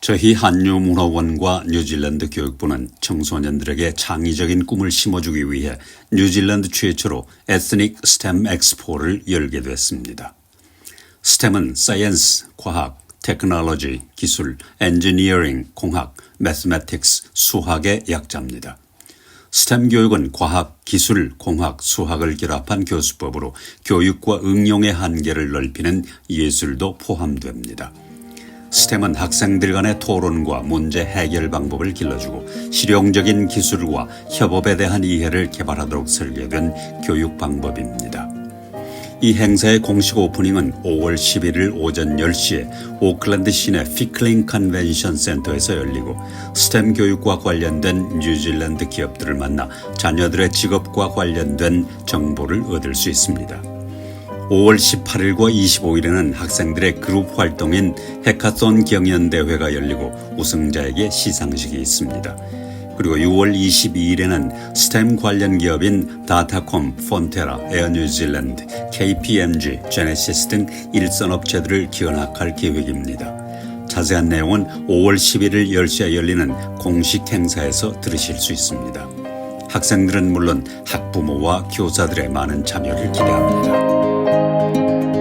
저희 한유문화원과 뉴질랜드 교육부는 청소년들에게 창의적인 꿈을 심어주기 위해 뉴질랜드 최초로 에스닉 스템 엑스포를 열게 됐습니다. 스템은 사이언스, 과학, 테크놀로지, 기술, 엔지니어링, 공학, 매스매틱스, 수학의 약자입니다. 스템 교육은 과학, 기술, 공학, 수학을 결합한 교수법으로 교육과 응용의 한계를 넓히는 예술도 포함됩니다. 스템은 학생들 간의 토론과 문제 해결 방법을 길러주고 실용적인 기술과 협업에 대한 이해를 개발하도록 설계된 교육 방법입니다. 이 행사의 공식 오프닝은 5월 11일 오전 10시에 오클랜드 시내 피클링 컨벤션 센터에서 열리고 스템 교육과 관련된 뉴질랜드 기업들을 만나 자녀들의 직업과 관련된 정보를 얻을 수 있습니다. 5월 18일과 25일에는 학생들의 그룹 활동인 해카톤 경연대회가 열리고 우승자에게 시상식이 있습니다. 그리고 6월 22일에는 스템 관련 기업인 다타콤, 폰테라, 에어뉴질랜드, KPMG, 제네시스 등 일선 업체들을 기원학할 계획입니다. 자세한 내용은 5월 11일 10시에 열리는 공식 행사에서 들으실 수 있습니다. 학생들은 물론 학부모와 교사들의 많은 참여를 기대합니다.